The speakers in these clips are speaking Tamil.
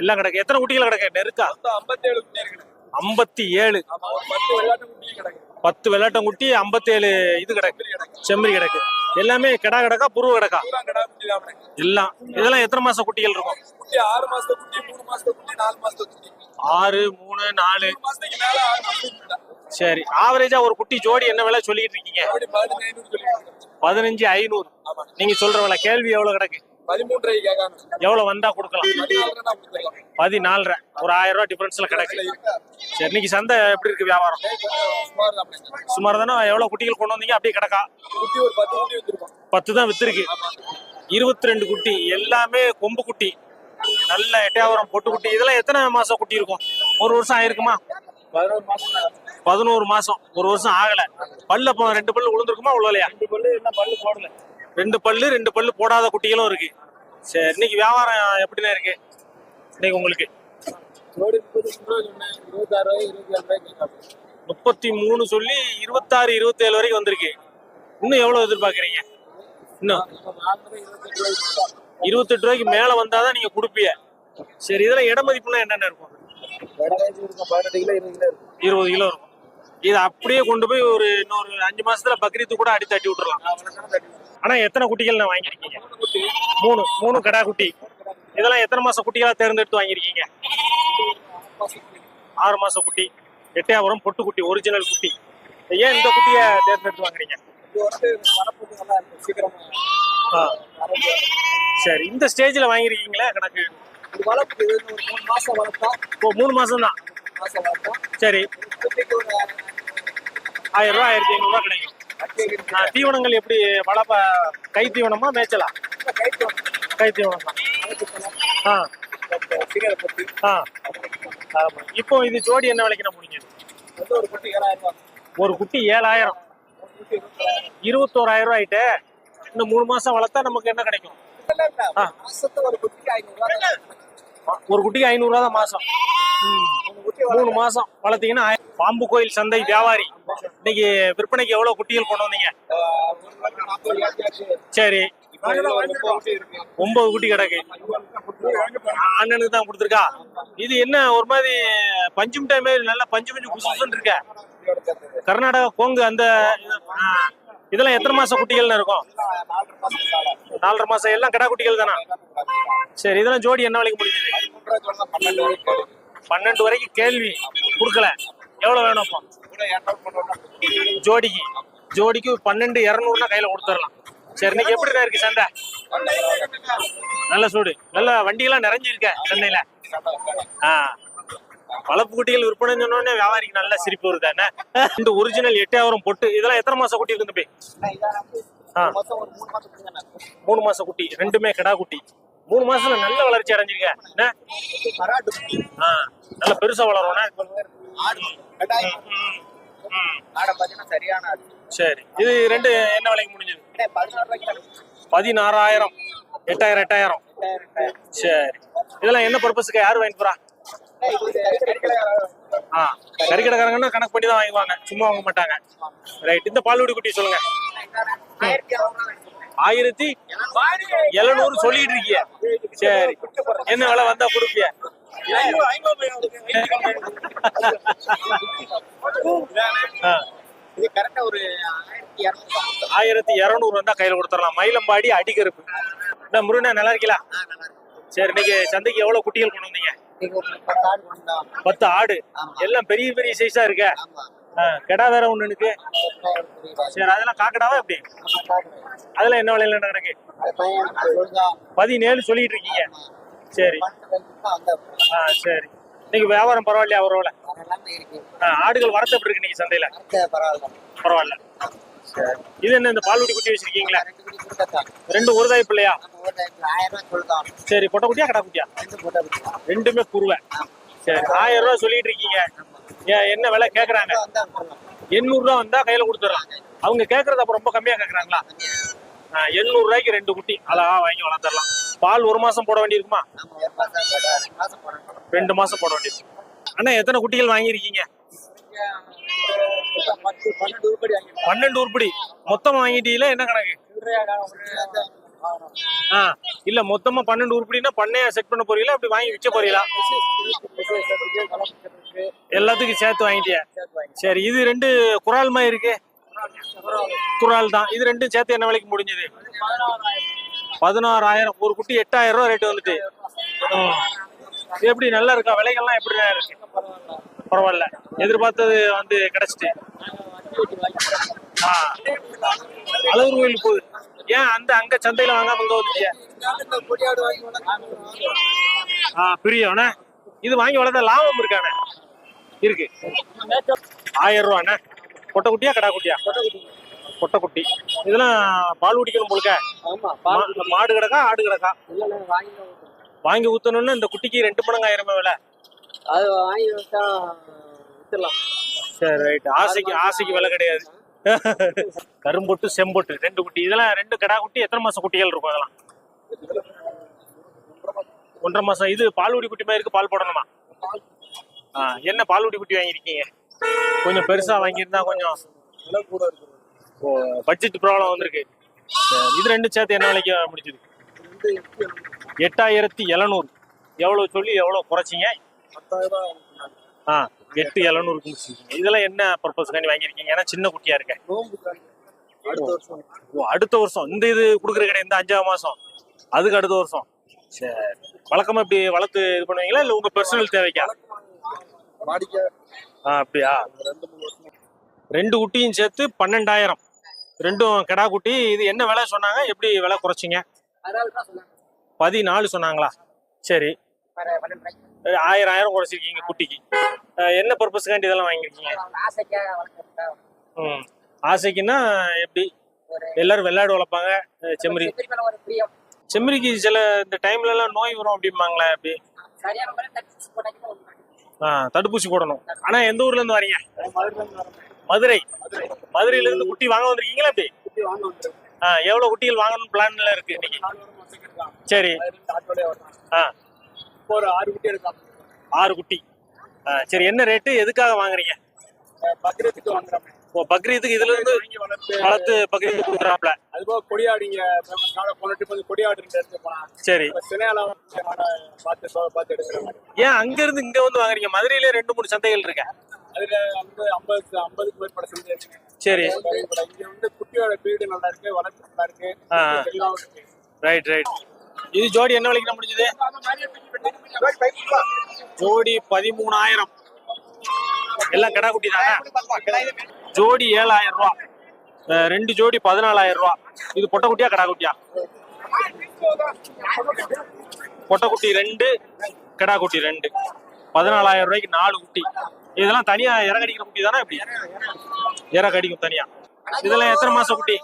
எல்லாம் கிடக்கு எத்தனை குட்டிகள் கிடக்கு? நெருக்கா? ஐம்பத்தி ஏழு ஆமா ஒரு பத்து வெள்ளாட்டு குட்டி கிடக்கு பத்து வெள்ளாட்டங்குட்டி ஐம்பத்தேழு இது கிடக்கு. செம்மறி கிடக்கு. எல்லாமே கிடா கிடக்கா புருவ கிடக்கா. எல்லாம். இதெல்லாம் எத்தனை மாசம் குட்டிகள் இருக்கும்? ஆறு மாசத்து குட்டி மூணு மாசத்து குட்டி நாலு மாசத்து குட்டி. ஆறு மூணு நாலு. சரி. ஆவரேஜா ஒரு குட்டி ஜோடி என்ன விலை சொல்லிட்டு இருக்கீங்க? பதினஞ்சு ஐநூறு. நீங்க சொல்ற விலை. கேள்வி எவ்வளவு கிடக்கு? எவ்வளவு வந்தா கொடுக்கலாம்? பதினாலரை ஒரு ஆயிரம் ரூபாய் டிஃபரன்ஸ்ல கிடக்கு. சரி இன்னைக்கு சந்தை எப்படி இருக்கு வியாபாரம்? சுமார் தான் எவ்வளவு குட்டிகள் கொண்டு வந்தீங்க? அப்படியே கிடக்கா? குட்டி ஒரு பத்து குட்டி வச்சிருக்கோம். பத்து தான் வித்துருக்கு. இருபத்தி ரெண்டு குட்டி. எல்லாமே கொம்பு குட்டி. நல்ல எட்டையாவரம் பொட்டு குட்டி. இதெல்லாம் எத்தனை மாசம் குட்டி இருக்கும்? ஒரு வருஷம் ஆயிருக்குமா? பதினோரு மாசம் ஒரு வருஷம் ஆகல. பல்லு அப்போ ரெண்டு பல்லு விழுந்திருக்குமா உள்ளலையா ரெண்டு பல்லு என்ன பல்லு போடல. ரெண்டு பல்லு ரெண்டு பல்லு போடாத குட்டிகளும் இருக்கு. சரி இன்னைக்கு வியாபாரம் எப்படிண்ணா இருக்கு? இன்னைக்கு உங்களுக்கு? முப்பத்தி மூணு சொல்லி இருபத்தாறு இருபத்தேழு வரைக்கும் வந்திருக்கு. இன்னும் எவ்வளவு எதிர்பார்க்குறீங்க? இன்னும்? இருபத்தெட்டு ரூபாய்க்கு மேலே வந்தால் மேல வந்தாதான் நீங்க கொடுப்பீங்க. சரி இதில் இட மதிப்புலாம் என்னென்ன இருக்கும்? இருக்கும் இருபது கிலோ இருக்கும். இதை அப்படியே கொண்டு போய் ஒரு இன்னொரு அஞ்சு மாசத்துல பக்ரீத்து கூட அடி தட்டி விட்டுறலாம். தட்டி ஆனா எத்தனை குட்டிகள் நான் வாங்கியிருக்கீங்க? மூணு குட்டி மூணு மூணு கடா குட்டி. இதெல்லாம் எத்தனை மாசம் குட்டிகளா தேர்ந்தெடுத்து வாங்கியிருக்கீங்க? ஆறு மாசம் குட்டி. எட்டையாபுரம் பொட்டு குட்டி ஒரிஜினல் குட்டி. ஏன் இந்த குட்டியை தேர்ந்தெடுத்து வாங்குறீங்க. சரி இந்த ஸ்டேஜ்ல வாங்கியிருக்கீங்களா கணக்கு? வளர்ப்பு மூணு மாசம் வளர்த்தா இப்போ மூணு மாசம் தான் சரி. ஆயிரம் ரூபாய் ஆயிரத்தி ஐநூறு ரூபாய் கிடைக்கும். தீவனங்கள் எப்படி வளப்ப கை தீவனமா மேய்ச்சலா? கை தீவனம். ஆ. ஆ. இப்போ இது ஜோடி என்ன விலைக்கு நான் முடிஞ்சது? ஒரு குட்டி ஏழாயிரம். ஒரு குட்டி ஏழாயிரம் இருபத்தோராயிரம் ரூபாய் ஆயிட்டு இன்னும் மூணு மாசம் வளர்த்தா நமக்கு என்ன கிடைக்கும்? ஒரு குட்டிக்கு ஐநூறு ரூபாய் ஒரு குட்டிக்கு ஐநூறு ரூபா தான் மாசம். மூணு மாசம் வளர்த்தீங்கன்னா பாம்பு கோயில் சந்தை வியாபாரி. இன்னைக்கு விற்பனைக்கு எவ்வளவு குட்டிகள் கொண்டு வந்தீங்க? சரி. ஒன்பது குட்டி கிடக்கு. அண்ணனுக்கு தான் கொடுத்துருக்கா? இது என்ன ஒரு மாதிரி பஞ்சு மிட்டாய் நல்லா பஞ்சு பஞ்சு குசுன்னு இருக்க. கர்நாடகா கோங்கு அந்த இதெல்லாம் எத்தனை மாசம் குட்டிகள்னு இருக்கும்? நாலரை மாசம். எல்லாம் கடா குட்டிகள் தானா? சரி இதெல்லாம் ஜோடி என்ன விலைக்கு முடிஞ்சது? பன்னெண்டு வரைக்கும் கேள்வி கொடுக்கல. எவ்வளவு வேணும்ப்பா ஜோடிக்கு. ஜோடிக்கு பன்னெண்டு இரநூறுனா கையில கொடுத்துடலாம். சரி இன்னைக்கு எப்படிண்ணா இருக்கு சண்டை? நல்ல சூடு. நல்ல வண்டியெல்லாம் நிறைஞ்சிருக்க சென்னையில. ஆ. வளர்ப்பு குட்டிகள் விற்பனை சொன்ன உடனே வியாபாரிக்கு நல்ல சிரிப்பு வருது என்ன இந்த ஒரிஜினல் எட்டாயிரம் பொட்டு இதெல்லாம் எத்தனை மாசம் குட்டி இருக்கு தம்பி மூணு மாசம் குட்டி மூணு மாசம் குட்டி. ரெண்டுமே கிடா குட்டி. மூணு மாசத்துல நல்ல வளர்ச்சி அடைஞ்சிருக்க. நல்ல பெருசா வளரும் சரியான. சரி. இது ரெண்டு என்ன விலைக்கு முடிஞ்சது. பதினாறாயிரம். எட்டாயிரம் எட்டாயிரம். சரி. இதெல்லாம் என்ன பர்பஸுக்கு யார் வாங்கி போறா? ஆ கறிக்கடைக்காரங்கன்னா கணக்கு பண்ணி தான் வாங்குவாங்க சும்மா வாங்க மாட்டாங்க. ரைட் இந்த பால்வடி குட்டி சொல்லுங்க. ஆயிரத்தி எழுநூறு சொல்லிட்டு இருக்கிய. சரி. என்ன விலை வந்தா கொடுப்பிய? ஆ, ஒரு ஆயிரத்தி இரநூறு இருநூறு வந்தா கையில கொடுத்துடலாம். மயிலம்பாடி அடிக்கருப்பு என்ன முருகனா நல்லா இருக்கலாம் சரி இன்னைக்கு சந்தைக்கு எவ்வளவு குட்டிகள் கொண்டு வந்தீங்க? பத்து ஆடு. எல்லாம் பெரிய பெரிய சைஸா இருக்க. கெடா வேற ஒண்ணு இருக்கு. சரி அதெல்லாம் காக்கடாவா எப்படி? அதெல்லாம் என்ன விலையில கிடக்கு பதினேழு சொல்லிட்டு இருக்கீங்க. சரி. ஆ சரி. இன்னைக்கு வியாபாரம் பரவாயில்லையா பரவாயில்ல ஆ, ஆடுகள் வரத்து எப்படி இருக்கு இன்னைக்கு சந்தையில? பரவாயில்ல. பரவாயில்ல சரி இது என்ன இந்த பால்வடி குட்டி வச்சிருக்கீங்களா? ரெண்டு குட்டி ஒரு தாய் பிள்ளையா? சரி பொட்டை குட்டியா கடா குட்டியா? ரெண்டுமே குருவை. சரி ஆயிரம் ரூபாய் சொல்லிட்டு இருக்கீங்க. என்ன விலை கேக்குறாங்க? எண்ணூறு ரூபா வந்தா கையில கொடுத்துடலாம் அவங்க கேக்குறது அப்ப ரொம்ப கம்மியா கேக்குறாங்களா? எண்ணூறு ரூபாய்க்கு ரெண்டு குட்டி. அழகா வாங்கி வளர்த்துடலாம். பால் ஒரு மாசம் போட வேண்டியிருக்குமா? ரெண்டு மாசம் போட வேண்டியது அண்ணா எத்தனை குட்டிகள் வாங்கியிருக்கீங்க? பன்னெண்டு உருப்படி. மொத்தம் வாங்கிட்டீங்களா? என்ன கணக்கு? இல்ல மொத்தமா பன்னெண்டு உருப்படினா பண்ணையா செட் பண்ண போறீங்களா அப்படி வாங்கி விற்க போறீங்களா? எல்லாத்துக்கும் சேர்த்து வாங்கிட்டியா? சரி இது ரெண்டு குரால் மாதிரி இருக்கு. குரால் தான். இது ரெண்டும் சேர்த்து என்ன விலைக்கு முடிஞ்சது? பதினாறாயிரம். ஒரு குட்டி எட்டாயிரம் ரூபா ரேட்டு வந்துட்டு. எப்படி நல்லா இருக்கா? விலைகள்லாம் எப்படி இருக்கு? பரவாயில்ல. எதிர்பார்த்தது வந்து கிடைச்சிட்டு. ஆ. அழகர் கோயில் போகுது. ஏன் அந்த அங்க சந்தையில வாங்காம இங்க வந்துட்டியா ஆ பிரியம்ண்ணே இது வாங்கி வளர்த்த லாபம் இருக்கானே இருக்கு. ஆயிரம் ரூபாண்ணே கொட்டை குட்டியா கடா குட்டியா? கொட்டை குட்டி. இதெல்லாம் பால் குடிக்கணும் போலுக்க? மாடு கிடக்கா ஆடு கிடக்கா? இல்ல வாங்கி வாங்கி ஊத்தணும்னா இந்த குட்டிக்கு ரெண்டு மடங்கு ஆயிரமே விலை. அது வாங்கி வச்சா வித்துடலாம். சரி ரைட் ஆசைக்கு ஆசைக்கு விலை கிடையாது. கரும்பொட்டு செம்பொட்டு ரெண்டு குட்டி. இதெல்லாம் ரெண்டு கடா குட்டி எத்தனை மாசம் குட்டிகள் இருக்கும் அதெல்லாம் ஒன்றரை மாசம். இது பால்வடி குட்டி மாதிரி இருக்கு பால் போடணுமா? ஆ என்ன பால்வடி குட்டி வாங்கியிருக்கீங்க? கொஞ்சம் பெருசா வாங்கியிருந்தா கொஞ்சம் ஓ பட்ஜெட் ப்ராப்ளம் வந்திருக்கு. இது ரெண்டு சேர்த்து என்ன விலைக்கு முடிச்சது எட்டாயிரத்தி எழுநூறு. எவ்வளவு சொல்லி எவ்வளவு குறைச்சிங்க? ஆ. எட்டு எழுநூறுக்கு முடிச்சிருக்கீங்க இதெல்லாம் என்ன பர்பஸ்க்காண்டி வாங்கியிருக்கீங்க? ஏன்னா சின்ன குட்டியா இருக்கேன். அடுத்த வருஷம் ஓ அடுத்த வருஷம். இந்த இது கொடுக்குற கடை இந்த அஞ்சாவது மாசம். அதுக்கு அடுத்த வருஷம். சரி. வழக்கமா இப்படி வளர்த்து இது பண்ணுவீங்களா? இல்ல உங்க பர்சனல் தேவைக்கா? ஆ அப்படியா? ரெண்டு குட்டியும் சேர்த்து பன்னெண்டாயிரம். ரெண்டும் கெடா குட்டி. இது என்ன விலை சொன்னாங்க? எப்படி விலை குறைச்சிங்க? பதினாலு சொன்னாங்களா? சரி. ஆயிரம் ஆயிரம் குறைச்சிருக்கீங்க குட்டிக்கு. என்ன பர்பஸ்க்காண்டி இதெல்லாம் வாங்கியிருக்கீங்க? ம். ஆசைக்குன்னா எப்படி? எல்லாரும் வெள்ளாடு வளர்ப்பாங்க செம்மறி. செம்மறிக்கு சில இந்த டைம்ல எல்லாம் நோய் வரும் அப்படிம்பாங்களே எப்படி ஆ தடுப்பூசி போடணும். ஆனா எந்த ஊர்ல இருந்து வரீங்க? மதுரை. மதுரையில இருந்து குட்டி வாங்க வந்திருக்கீங்களா எப்படி குட்டி வாங்க வந்துருக்கு ஆ எவ்வளவு குட்டிகள் வாங்கணும் பிளான்ல இருக்கு சரி. ஆ. இப்போ ஒரு ஆறு குட்டி எடுக்கலாம். ஆறு குட்டி. சரி என்ன ரேட்டு எதுக்காக வாங்குறீங்க? பத்திரத்துக்கு வாங்குறோம். ஓ பக்ரீத்துக்கு இதுல இருந்து வளர்த்து வளர்த்து பக்ரீத்துக்கு கொடுக்குறாப்ல அதுபோக கொடியாடிங்க போன ட்ரிப் வந்து கொடியாடு ரெண்டு எடுத்து போனான் சரி. இப்போ சினையால பார்த்து பார்த்து எடுக்கிற மாதிரி. ஏன் அங்க இருந்து இங்க வந்து வாங்குறீங்க? மதுரையில ரெண்டு மூணு சந்தைகள் இருக்க. அதுல வந்து ஐம்பது ஐம்பதுக்கு மேற்பட்ட செஞ்சு இருக்கு. சரி. இங்க வந்து குட்டியோட பீடு நல்லா இருக்கு வளர்ச்சி நல்லா இருக்கு ரைட் ரைட் இது ஜோடி என்ன விலைக்கு முடிஞ்சது? ஜோடி பதிமூணாயிரம். எல்லாம் கடா குட்டி தானே? ஜோடி ஏழாயிரம் ரூபா. ரெண்டு ஜோடி பதினாலாயிரம் ரூபா. இது பொட்டக்குட்டியா கடா குட்டியா? பொட்டக்குட்டி ரெண்டு கடா குட்டி ரெண்டு. பதினாலாயிரம் ரூபாய்க்கு நாலு குட்டி. இதெல்லாம் தனியா இறக்கடிக்கிற குட்டி தானே இப்படி இறக்கடிக்கும் தனியா. இதெல்லாம் எத்தனை மாசம் குட்டி?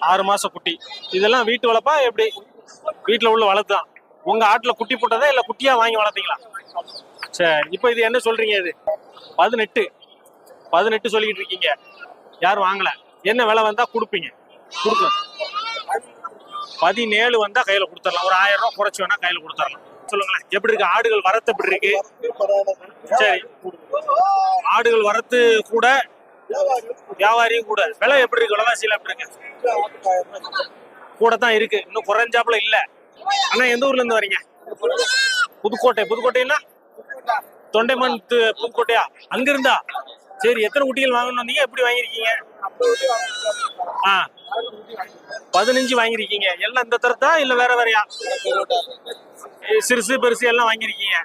ஆறு மாசம் குட்டி. இதெல்லாம் வீட்டு வளர்ப்பா எப்படி? வீட்டுல உள்ள வளர்த்துதான் உங்க ஆட்டுல குட்டி போட்டதா இல்ல குட்டியா வாங்கி வளர்த்தீங்களா? சரி இப்போ இது என்ன சொல்றீங்க இது? பதினெட்டு. பதினெட்டு சொல்லிக்கிட்டு இருக்கீங்க. யாரும் வாங்கல. என்ன விலை வந்தா கொடுப்பீங்க? கொடுக்கும் பதினேழு வந்தா கையில கொடுத்துடலாம். ஒரு ஆயிரம் ரூபாய் குறைச்சு வேணா கையில கொடுத்துடலாம். சொல்லுங்களேன். எப்படி இருக்கு? ஆடுகள் வரத்து எப்படி இருக்கு? சரி. ஆடுகள் வரத்து கூட வியாபாரியும் கூட. விலை எப்படி இருக்கு? விலைவாசியில எப்படி இருக்கு? கூட தான் இருக்கு. இன்னும் குறைஞ்சாப்புல இல்ல. அண்ணா எந்த ஊர்ல இருந்து வரீங்க? புதுக்கோட்டை. புதுக்கோட்டைன்னா? தொண்டைமான் புதுக்கோட்டையா? அங்க இருந்தா சரி எத்தனை குட்டிகள் வாங்கணும் வந்தீங்க எப்படி வாங்கியிருக்கீங்க? ஆ பதினஞ்சு வாங்கியிருக்கீங்க. எல்லாம் இந்த தரத்தா இல்ல வேற வேறையா? சிறுசு பெருசு எல்லாம் வாங்கியிருக்கீங்க.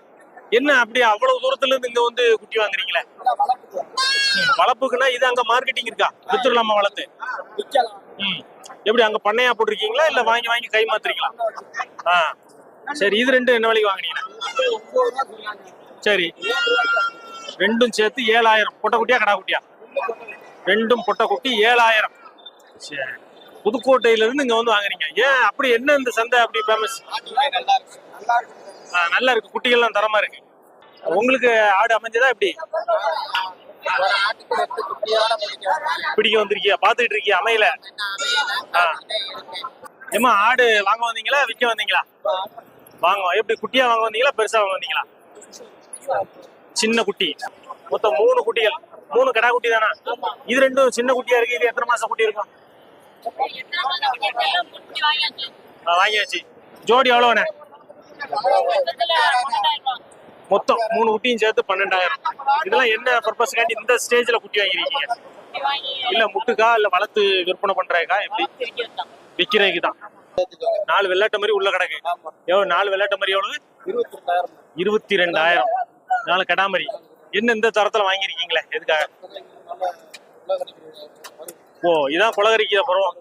என்ன அப்படி அவ்வளவு தூரத்துல இருந்து இங்க வந்து குட்டி வாங்குறீங்களே? வளர்ப்புக்குன்னா இது அங்க மார்க்கெட்டிங் இருக்கா? வித்துடலாமா வளர்த்து? ம். எப்படி அங்க பண்ணையா போட்டிருக்கீங்களா? இல்ல வாங்கி வாங்கி கை மாத்துறீங்களா? ஆ. சரி இது ரெண்டும் என்ன விலைக்கு வாங்குனீங்க? சரி. ரெண்டும் சேர்த்து ஏழாயிரம். பொட்டை குட்டியா கடா குட்டியா? ரெண்டும் பொட்டை குட்டி ஏழாயிரம். சரி. புதுக்கோட்டையில இருந்து இங்க வந்து வாங்குறீங்க. ஏன் அப்படி என்ன இந்த சந்தை அப்படி ஃபேமஸ் நல்லா இருக்கு. குட்டிகள்லாம் தரமா இருக்கு. உங்களுக்கு ஆடு அமைஞ்சதா எப்படி? பிடிக்க வந்திருக்கியா? பாத்துக்கிட்டு இருக்கியா? அமையல? ஆ. ஆடு வாங்க வந்தீங்களா? விற்க வந்தீங்களா? வாங்க எப்படி குட்டியா வாங்க வந்தீங்களா? பெருசா வாங்க வந்தீங்களா? சின்ன குட்டி. மொத்தம் மூணு குட்டிகள். மூணு கடா குட்டி தானா? இது ரெண்டும் சின்ன குட்டியா இருக்கு? இது எத்தனை மாசம் குட்டி இருக்கும்? ஆ, வாங்கியாச்சு. ஜோடி எவ்வளோண்ணே மொத்தம் மூணு குட்டியும் சேர்த்து பன்னெண்டாயிரம். இதெல்லாம் என்ன பர்பஸ்க்காண்டி இந்த ஸ்டேஜ்ல குட்டி வாங்கிருக்கீங்க? இல்ல முட்டுக்கா இல்ல வளர்த்து விற்பனை பண்றதுக்கா? எப்படி? விக்கிறதுக்கு தான். நாலு வெள்ளாட்ட மாதிரி உள்ள கிடக்கு. எவ்வளவு? நாலு வெள்ளாட்ட மாதிரி எவ்வளவு? இருபத்தி ரெண்டாயிரம். இருபத்தி ரெண்டாயிரம் நாலு கடாமரி. என்ன இந்த தரத்துல வாங்கிருக்கீங்களே எதுக்காக? ஓ இதான் குலகரிக்கிற பருவம்